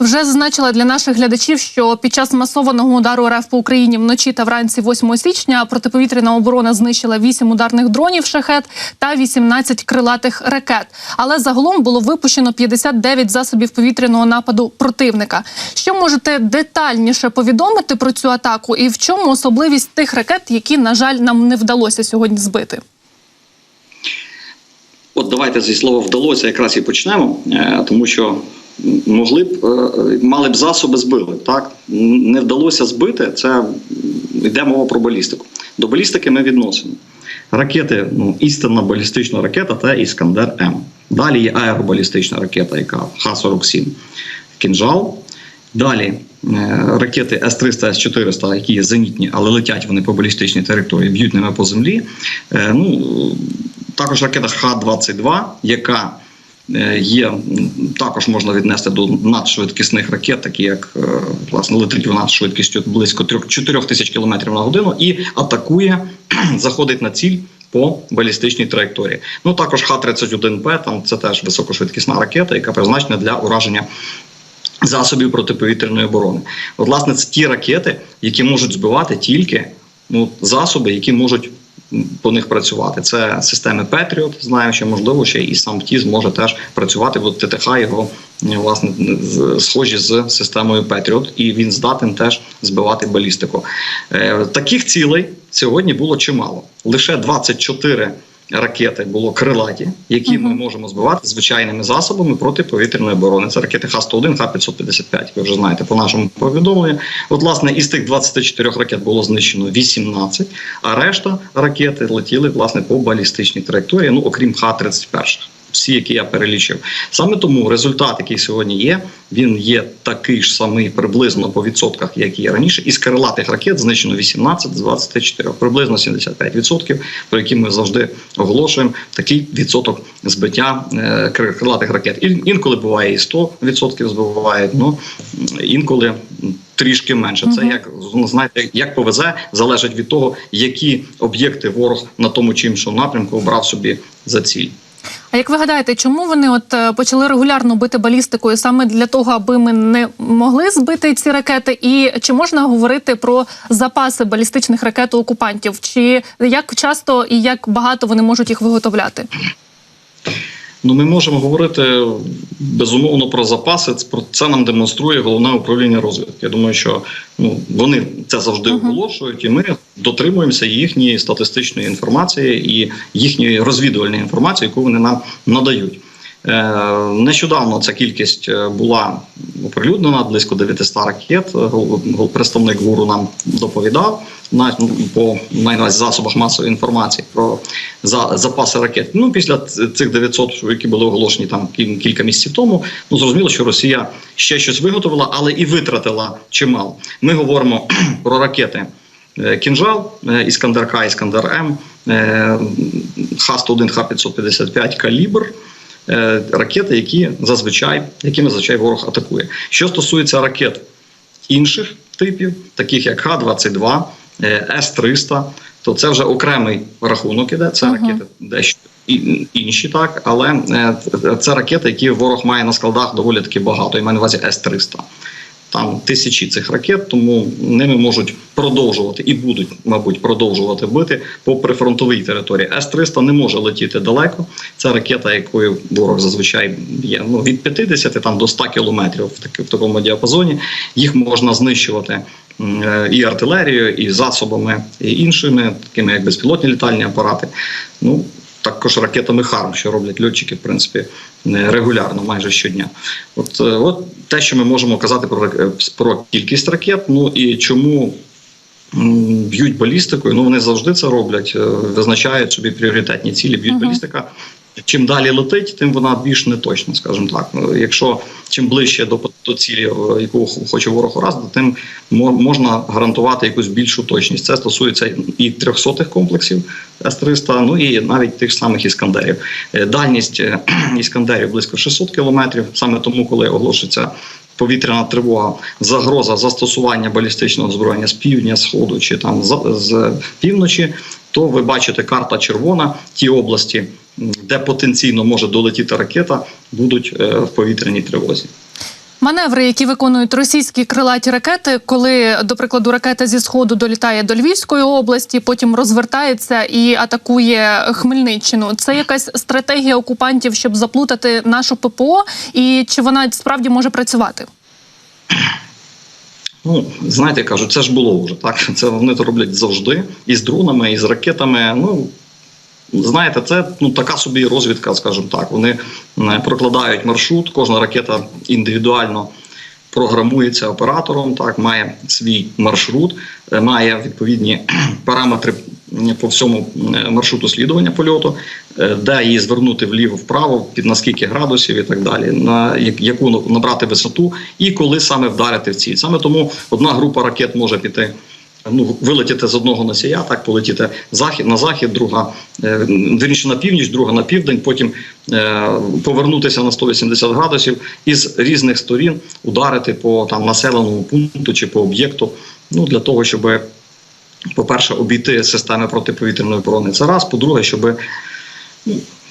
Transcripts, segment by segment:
Вже зазначила для наших глядачів, що під час масованого удару РФ по Україні вночі та вранці 8 січня протиповітряна оборона знищила 8 ударних дронів шахет та 18 крилатих ракет. Але загалом було випущено 59 засобів повітряного нападу противника. Що можете детальніше повідомити про цю атаку і в чому особливість тих ракет, які на жаль нам не вдалося сьогодні збити? От давайте зі слова вдалося якраз і почнемо, е, тому що могли б е, мали б засоби збили. Так не вдалося збити. Це йде мова про балістику. До балістики ми відносимо ракети. Ну істинна балістична ракета та Іскандер М. Далі є аеробалістична ракета, яка Х-47 Кінжал. Далі е, ракети С-300, С-400, які є зенітні, але летять вони по балістичній території, б'ють ними по землі. Е, Ну, також ракета Х-22, яка є, також можна віднести до надшвидкісних ракет, такі як е, власне летить вона швидкістю близько 4 тисяч км на годину і атакує, заходить на ціль. По балістичній траєкторії. Ну також Х-31П, там це теж високошвидкісна ракета, яка призначена для ураження засобів протиповітряної оборони. От, власне, це ті ракети, які можуть збивати тільки ну, засоби, які можуть по них працювати. Це системи Patriot, знаю, що можливо ще і сам ТІЗ може теж працювати, бо ТТХ його власне схожі з системою Patriot, і він здатен теж збивати балістику. Е, Таких цілей сьогодні було чимало. Лише 24 ракети було крилаті, які ми можемо збивати звичайними засобами протиповітряної оборони. Це ракети Х-101, Х-555. Ви вже знаєте по нашому повідомленню. От, власне, із тих 24 ракет було знищено 18, а решта ракети летіли власне по балістичній траєкторії, ну окрім Х-31. Всі, які я перелічив, саме тому результат, який сьогодні є, він є такий ж самий приблизно по відсотках, як і раніше. Із крилатих ракет знищено 18 з 24, приблизно 75%, про які ми завжди оголошуємо такий відсоток збиття е, крилатих ракет. Ін- Інколи буває і 100% збивають, ну інколи трішки менше. Це як знаєте, як повезе, залежить від того, які об'єкти ворог на тому чи іншому напрямку обрав собі за ціль. А як ви гадаєте, чому вони от е, почали регулярно бити балістикою саме для того, аби ми не могли збити ці ракети? І чи можна говорити про запаси балістичних ракет у окупантів? Чи як часто і як багато вони можуть їх виготовляти? Ну, ми можемо говорити безумовно про запаси. Про це нам демонструє головне управління розвідки. Я думаю, що ну вони це завжди оголошують, і ми дотримуємося їхньої статистичної інформації і їхньої розвідувальної інформації, яку вони нам надають. Е, Нещодавно ця кількість е, була оприлюднена близько 900 ракет. Представник ГУРу нам доповідав на по найважчі засобах масової інформації про за запаси ракет. Ну після цих 900, які були оголошені там кіль- кілька місяців тому. Ну зрозуміло, що Росія ще щось виготовила, але і витратила чимало. Ми говоримо про ракети. е, Кінжал, Іскандер К, Іскандер М, е, Х-101, Х-555, Калібр. Е, Ракети, які зазвичай, якими зазвичай ворог атакує. Що стосується ракет інших типів, таких як Х-22, е, С-300, то це вже окремий рахунок іде. Це Мгм. ракети дещо і- інші, так, але е, це ракети, які ворог має на складах доволі таки багато. І маю на увазі С-300. Там тисячі цих ракет, тому ними можуть продовжувати і будуть, мабуть, продовжувати бити по прифронтовій території. С-300 не може летіти далеко. Це ракета, якою ворог зазвичай є ну, від 50 там, до 100 кілометрів в, таки- в такому діапазоні. Їх можна знищувати е, і артилерією, і засобами, і іншими, такими як безпілотні літальні апарати. Ну, також ракетами ХАРМ, що роблять льотчики, в принципі, регулярно, майже щодня. От, е, от те, що ми можемо казати про, е, про кількість ракет, ну і чому б'ють балістикою, ну вони завжди це роблять, е, визначають собі пріоритетні цілі, б'ють Мгм. балістика. Чим далі летить, тим вона більш неточна, скажімо так. Ну, Якщо чим ближче до, до цілі, е, яку хоче ворог уразити, тим можна гарантувати якусь більшу точність. Це стосується і трьохсотих комплексів С-300, ну і навіть тих самих іскандерів. Е, Дальність е, іскандерів близько 600 кілометрів. Саме тому, коли оголошується повітряна тривога, загроза застосування балістичного озброєння з півдня, сходу чи там з, з півночі, то ви бачите карта червона, ті області, де потенційно може долетіти ракета, будуть е, в повітряній тривозі. Маневри, які виконують російські крилаті ракети, коли, до прикладу, ракета зі сходу долітає до Львівської області, потім розвертається і атакує Хмельниччину. Це якась стратегія окупантів, щоб заплутати нашу ППО, і чи вона справді може працювати? Ну, знаєте, кажуть, це ж було вже так. Це вони то роблять завжди і з дронами, і з ракетами. Ну знаєте, це ну така собі розвідка, скажімо так. Вони прокладають маршрут, кожна ракета індивідуально. Програмується оператором, так має свій маршрут, е, має відповідні параметри по всьому е, маршруту слідування польоту, е, де її звернути вліво, вправо, під на скільки градусів і так далі, на яку набрати висоту і коли саме вдарити в ціль. Саме тому одна група ракет може піти. Ну, вилетіти з одного носія, так полетіти захід на захід, друга е, вірніше на північ, друга на південь, потім е, повернутися на 180 градусів і з різних сторін ударити по там населеному пункту чи по об'єкту. Ну для того, щоб, по-перше, обійти системи протиповітряної оборони. Це раз. По-друге, щоб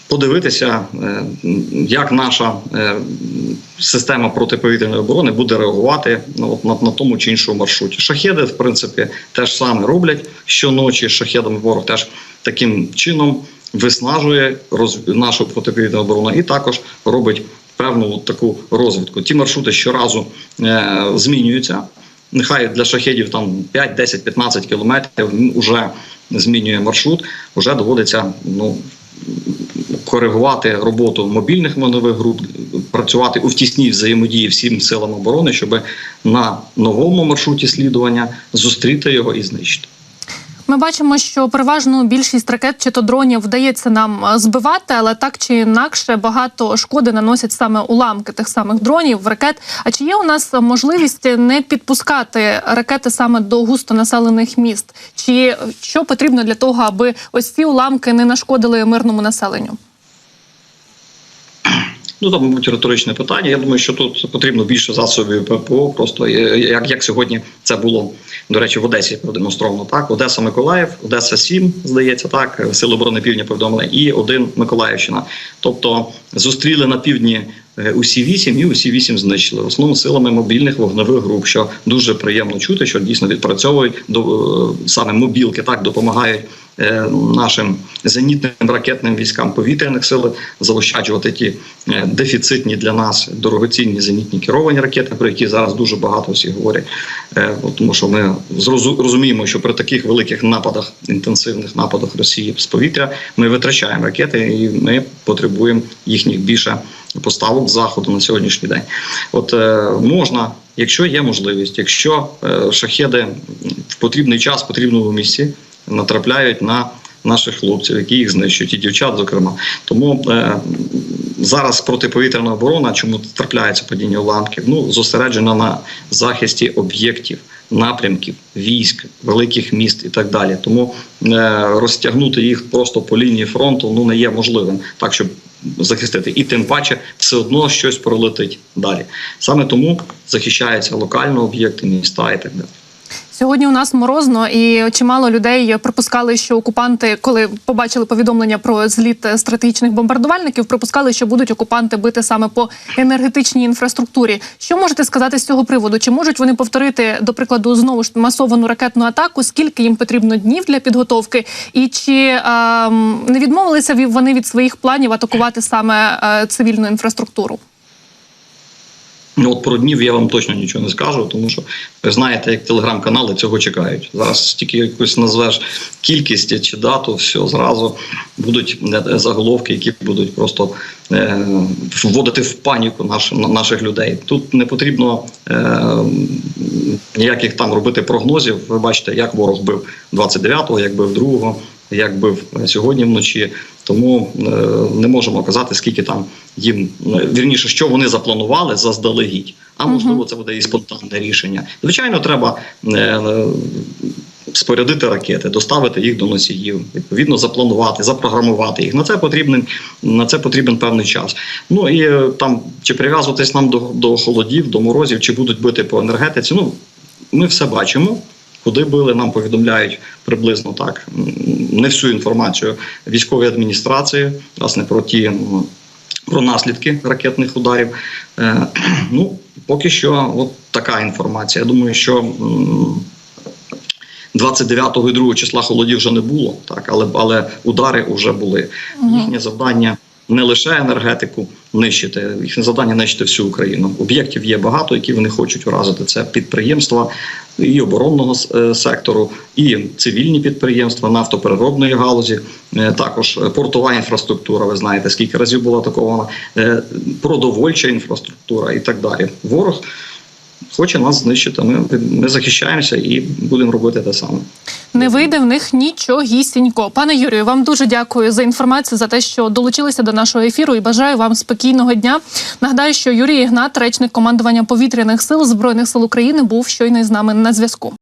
подивитися, е, як наша е, система протиповітряної оборони буде реагувати на, тому чи іншому маршруті. Шахеди, в принципі, теж саме роблять щоночі. Шахедами ворог теж таким чином виснажує роз... нашу протиповітряну оборону і також робить певну таку розвідку. Ті маршрути щоразу е, змінюються. Нехай для шахедів там 5, 10, 15 кілометрів вже змінює маршрут, вже доводиться ну, коригувати роботу мобільних манових груп, працювати у тісній взаємодії всім силам оборони, щоб на новому маршруті слідування зустріти його і знищити. Ми бачимо, що переважно більшість ракет чи то дронів вдається нам е, збивати, але так чи інакше багато шкоди наносять саме уламки тих самих дронів, ракет. А чи є у нас можливість не підпускати ракети саме до густонаселених міст? Чи що потрібно для того, аби ось ці уламки не нашкодили мирному населенню? Ну, там, мабуть, риторичне питання. Я думаю, що тут потрібно більше засобів ППО. Просто е, як, як сьогодні це було, до речі, в Одесі продемонстровано. Так, Одеса Миколаїв, Одеса 7, здається, так, Сили оборони Півдня повідомили, і один Миколаївщина. Тобто зустріли на півдні усі вісім і усі вісім знищили. В силами мобільних вогневих груп, що дуже приємно чути, що дійсно відпрацьовують до е, саме мобілки, так допомагають е, нашим зенітним ракетним військам повітряних сил заощаджувати ті е, дефіцитні для нас дорогоцінні зенітні керовані ракети, про які зараз дуже багато всі говорять. Е, Тому що ми розуміємо, що при таких великих нападах, інтенсивних нападах Росії з повітря, ми витрачаємо ракети, і ми потребуємо їхніх більше поставок з заходу на сьогоднішній день. От е, можна, якщо є можливість, якщо е, шахеди в потрібний час, в потрібному місці натрапляють на наших хлопців, які їх знищують, і дівчат, зокрема. Тому зараз протиповітряна оборона, чому трапляється падіння уламків, ну зосереджена на захисті об'єктів, напрямків, військ, великих міст і так далі. Тому е, розтягнути їх просто по лінії фронту ну не є можливим, так щоб захистити. І тим паче все одно щось пролетить далі. Саме тому захищаються локально об'єкти, міста і так далі. Сьогодні у нас морозно, і чимало людей припускали, що окупанти, коли побачили повідомлення про зліт стратегічних бомбардувальників, припускали, що будуть окупанти бити саме по енергетичній інфраструктурі. Що можете сказати з цього приводу? Чи можуть вони повторити, до прикладу, знову ж масовану ракетну атаку? Скільки їм потрібно днів для підготовки? І чи ем, не відмовилися ві- вони від своїх планів атакувати саме е, цивільну інфраструктуру? Ну, От про днів я вам точно нічого не скажу, тому що ви знаєте, як телеграм-канали цього чекають. Зараз тільки якось назвеш кількість чи дату, все зразу будуть е, заголовки, які будуть просто е, вводити в паніку наш, наших людей. Тут не потрібно е, ніяких там робити прогнозів. Ви бачите, як ворог бив 29-го, як бив 2-го, як бив е, сьогодні вночі. Тому е, не можемо казати, скільки там їм е, вірніше, що вони запланували заздалегідь. А можливо, це буде і спонтанне рішення. Звичайно, треба спорядити ракети, доставити їх до носіїв, відповідно запланувати, запрограмувати їх. На це потрібен на це потрібен певний час. Ну і там чи прив'язуватись нам до, до холодів, до морозів, чи будуть бити по енергетиці. Ну ми все бачимо. Куди били, нам повідомляють приблизно так. Не всю інформацію військової адміністрації, власне, про ті про наслідки ракетних ударів. Е, ну, Поки що, от така інформація. Я думаю, що м, 29 і 2 числа холодів вже не було, так, але, але удари вже були. Їхнє завдання не лише енергетику нищити, їхнє завдання нищити всю Україну. Об'єктів є багато, які вони хочуть вразити. Це підприємства і оборонного е, сектору, і цивільні підприємства нафтопереробної галузі, е, також портова інфраструктура. Ви знаєте, скільки разів була атакована, е, продовольча інфраструктура і так далі. Ворог. Хоче нас знищити. Ми, ми захищаємося і будемо робити те саме. Не вийде в них нічогісінько. Пане Юрію, вам дуже дякую за інформацію за те, що долучилися до нашого ефіру, і бажаю вам спокійного дня. Нагадаю, що Юрій Ігнат, речник командування повітряних сил збройних сил України, був щойно з нами на зв'язку.